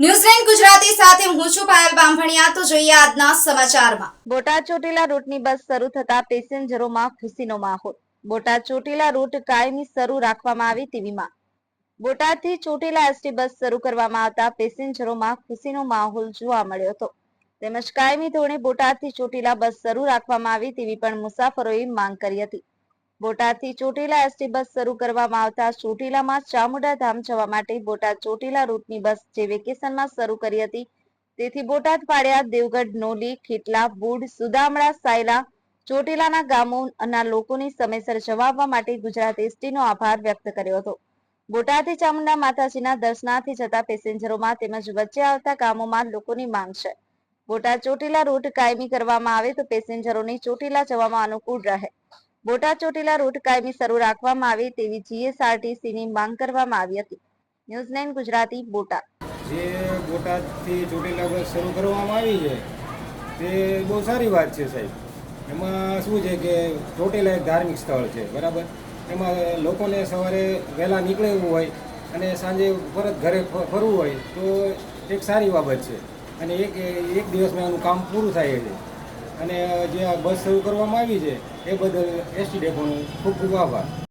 ન્યૂઝલેન્ડ ગુજરાતી સાથે હું છું પાયલ બામભણિયા. તો જોઈએ આજના સમાચારમાં. બોટાદ ચોટીલા રૂટની બસ શરૂ થતા પેસેન્જરોમાં ખુશીનો માહોલ. બોટાદ ચોટીલા રૂટ કાયમી શરૂ રાખવામાં આવી તેવી બોટાદથી ચોટીલા એસટી બસ શરૂ કરવામાં આવતા પેસેન્જરોમાં ખુશીનો માહોલ જોવા મળ્યો હતો. તેમજ કાયમી ધોરણે બોટાદથી ચોટીલા બસ શરૂ રાખવામાં આવી તેવી પણ મુસાફરોએ માંગ કરી હતી. બોટાદથી ચોટીલા એસટી બસ શરૂ કરવામાં આવતા ચોટીલામાં ચામુંડા ધામ જવા માટે બોટાદ ચોટીલા રૂટની બસ જે વેકેશનમાં શરૂ કરી હતી, તેથી બોટાદ પાડ્યા દેવગઢ, નોલી, ખીટલા, બુડ સુદામડા સાયલા, ચોટીલાના ગામોના લોકોની સમયસર જવાબવા માટે ગુજરાત એસટીનો આભાર વ્યક્ત કર્યો હતો. બોટાદથી ચામુંડા માતાજીના દર્શનાર્થે જતા પેસેન્જરોમાં તેમજ વચ્ચે આવતા ગામોમાં લોકોની માંગ છે. બોટાદ ચોટીલા રૂટ કાયમી કરવામાં આવે તો પેસેન્જરોની ચોટીલા જવામાં અનુકૂળ રહે. બોટાદ ચોટીલા રૂટ કાયમી શરૂ રાખવામાં આવે તેવી જીએસઆરટીસીની માંગ કરવામાં આવી હતી. News nine Gujarati, Botad. જે બોટાદથી ચોટીલા બસ શરૂ કરવામાં આવી છે, તે બહુ સારી વાત છે સાહેબ. એમાં શું છે કે ચોટીલા એક ધાર્મિક સ્થળ છે, બરાબર? એમાં લોકોને સવારે વહેલા નીકળવું હોય અને સાંજે પરત ઘરે ફરવું હોય તો એક સારી બાબત છે. અને એક એક દિવસમાં એનું કામ પૂરું થાય છે. અને જે આ બસ શરૂ કરવામાં આવી છે, એ બદલ એસટી ડેપોનો ખૂબ ખૂબ આભાર.